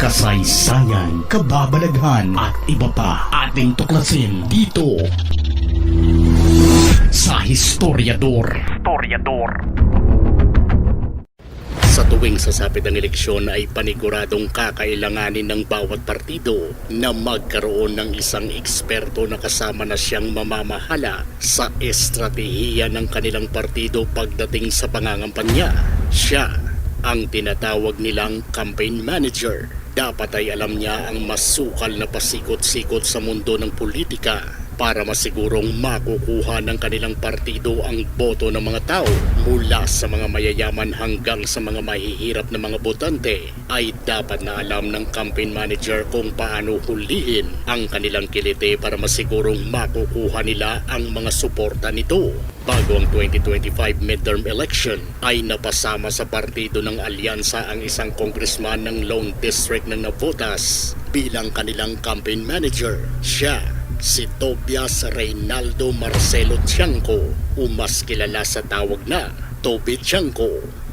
kasaysayan, kababalaghan at iba pa ating tuklasin dito sa Historiador. Historiador. Sa tuwing sasapit ang eleksyon ay paniguradong kakailanganin ng bawat partido na magkaroon ng isang eksperto na kasama na siyang mamamahala sa estratehiya ng kanilang partido pagdating sa pangangampanya. Siya ang tinatawag nilang campaign manager. Dapat ay alam niya ang masukal na pasikot-sikot sa mundo ng politika para masigurong makukuha ng kanilang partido ang boto ng mga tao mula sa mga mayayaman hanggang sa mga mahihirap na mga botante ay dapat na alam ng campaign manager kung paano hulihin ang kanilang kilite para masigurong makukuha nila ang mga suporta nito. Bago ang 2025 midterm election ay napasama sa partido ng alyansa ang isang congressman ng Lone District ng Navotas bilang kanilang campaign manager. Siya si Tobias Reynaldo Marcelo Tiangco o mas kilala sa tawag na Toby Tiangco.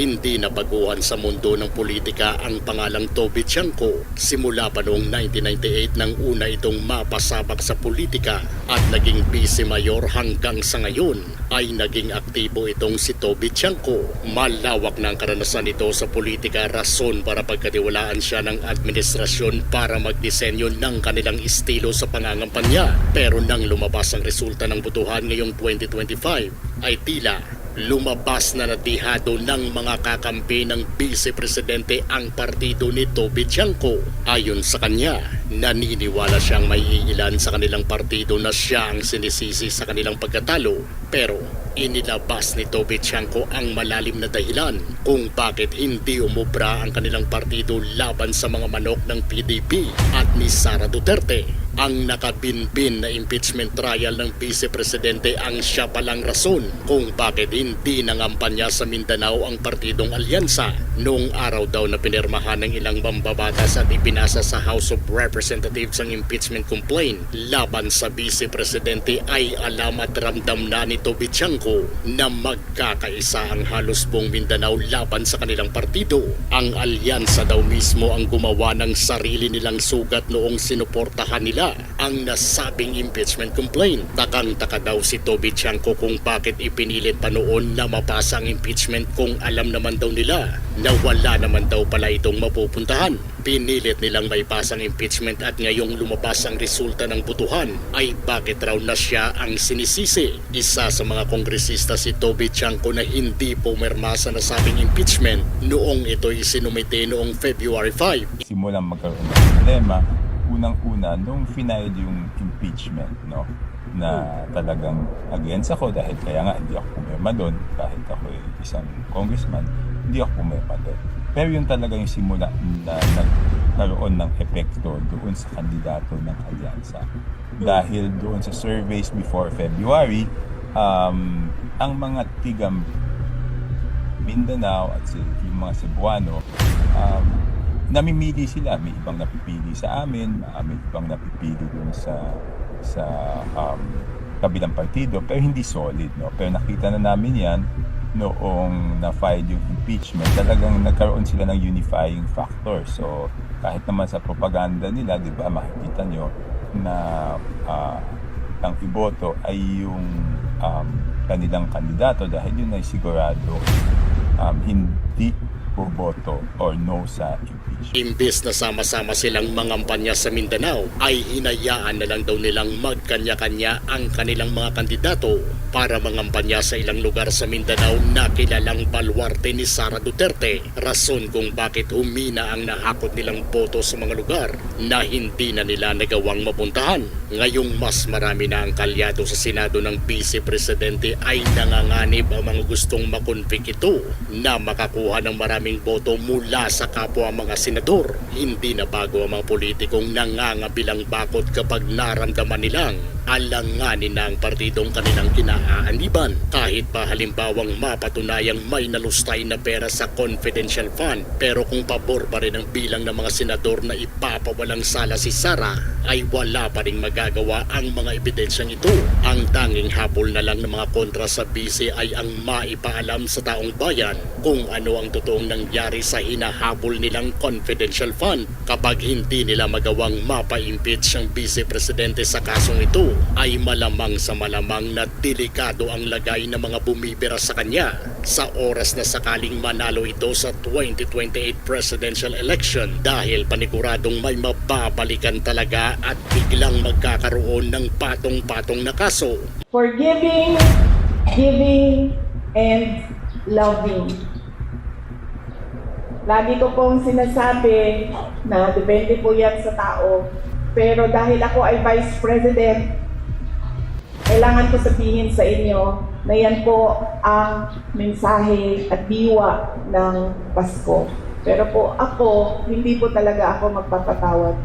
Hindi nabaguhan sa mundo ng politika ang pangalang Toby Tiangco simula pa noong 1998 nang una itong mapasabak sa politika at naging vice mayor hanggang sa ngayon ay naging aktibo itong si Toby Tiangco. Malawak na ang karanasan nito sa politika rason para pagkatiwalaan siya ng administrasyon para magdisenyo ng kanilang estilo sa pangangampanya. Pero nang lumabas ang resulta ng butuhan ngayong 2025 ay tila lumabas na natihado ng mga kakampi ng Vice Presidente ang partido ni Toby Tiangco. Ayon sa kanya, naniniwala siyang may iilan sa kanilang partido na siya ang sinisisi sa kanilang pagkatalo. Pero inilabas ni Toby Tiangco ang malalim na dahilan kung bakit hindi umubra ang kanilang partido laban sa mga manok ng PDP at ni Sara Duterte. Ang nakabinbin na impeachment trial ng Vice Presidente ang siya palang rason kung bakit hindi nangampanya sa Mindanao ang partidong alyansa. Noong araw daw na pinirmahan ng ilang mambabatas at ipinasa sa House of Representatives ang impeachment complaint laban sa Vice Presidente ay alam at ramdam na ni Toby Tiangco na magkakaisa ang halos buong Mindanao laban sa kanilang partido. Ang alyansa daw mismo ang gumawa ng sarili nilang sugat noong sinuportahan nila ang nasabing impeachment complaint. Takang-taka daw si Toby Tiangco kung bakit ipinilit pa noon na mapasa ang impeachment kung alam naman daw nila na wala naman daw pala itong mapupuntahan. Pinilit nilang may pasang impeachment at ngayong lumabas ang resulta ng butuhan ay bakit raw na siya ang sinisisi. Isa sa mga kongresista si Toby Tiangco na hindi pumirma sa nasabing impeachment noong ito'y sinumite noong February 5. simulang magkaroon ng problema. Unang-una, nung final yung impeachment, no? na talagang against ako dahil kaya nga hindi ako pumirma doon kahit ako ay isang congressman hindi ako pumirma doon pero yung talaga yung simula na nagkaroon ng epekto doon sa kandidato ng alyansa dahil doon sa surveys before February um, ang mga tigam Mindanao at yung mga Cebuano um, namimili sila. May ibang napipili sa amin, ah, may ibang napipili dun sa sa um, kabilang partido, pero hindi solid. No? Pero nakita na namin yan noong na-file yung impeachment, talagang nagkaroon sila ng unifying factor. So, kahit naman sa propaganda nila, di ba, makikita nyo na ah, ang iboto ay yung um, kanilang kandidato dahil yun ay sigurado um, hindi boboto or no sa impeachment. Imbes na sama-sama silang mangampanya sa Mindanao, ay hinayaan na lang daw nilang magkanya-kanya ang kanilang mga kandidato para mangampanya sa ilang lugar sa Mindanao na kilalang balwarte ni Sara Duterte. Rason kung bakit humina ang nahakot nilang boto sa mga lugar na hindi na nila nagawang mapuntahan. Ngayong mas marami na ang kalyado sa Senado ng Vice Presidente ay nanganganib ang mga gustong makonfik ito na makakuha ng maraming boto mula sa kapwa mga senador. Hindi na bago ang mga politikong nangangabilang bakot kapag naramdaman nilang alanganin na ang partidong kanilang kinaaaniban. Kahit pa halimbawang mapatunayang may nalustay na pera sa confidential fund pero kung pabor pa rin ang bilang ng mga senador na ipapawalang sala si Sara ay wala pa rin magagawa ang mga ebidensyang ito. Ang tanging habol na lang ng mga kontra sa BC ay ang maipaalam sa taong bayan kung ano ang totoong nangyari sa hinahabol nilang confidential fund. Kapag hindi nila magawang mapa-impeach ang vice presidente sa kasong ito, ay malamang sa malamang na delikado ang lagay ng mga bumibira sa kanya sa oras na sakaling manalo ito sa 2028 presidential election dahil paniguradong may mababalikan talaga at biglang magkakaroon ng patong-patong na kaso. Forgiving, giving, and loving. Lagi ko pong sinasabi na depende po yan sa tao. Pero dahil ako ay Vice President, kailangan ko sabihin sa inyo na yan po ang mensahe at diwa ng Pasko. Pero po ako, hindi po talaga ako magpapatawad.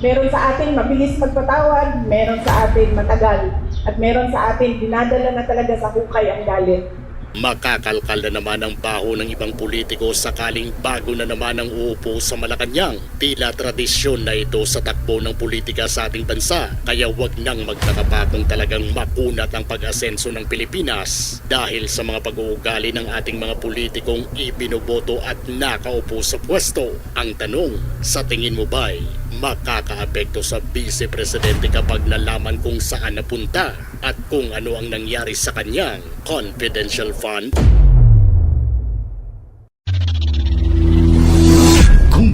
Meron sa atin mabilis magpatawad, meron sa atin matagal, at meron sa atin dinadala na talaga sa hukay ang galit. Makakalkal na naman ang baho ng ibang politiko sakaling bago na naman ang uupo sa Malacanang. Tila tradisyon na ito sa takbo ng politika sa ating bansa. Kaya wag nang magtatapa kung talagang makunat ang pag-asenso ng Pilipinas dahil sa mga pag-uugali ng ating mga politikong ibinoboto at nakaupo sa pwesto. Ang tanong, sa tingin mo ba'y makakaapekto sa vice presidente kapag nalaman kung saan napunta at kung ano ang nangyari sa kanyang confidential fund?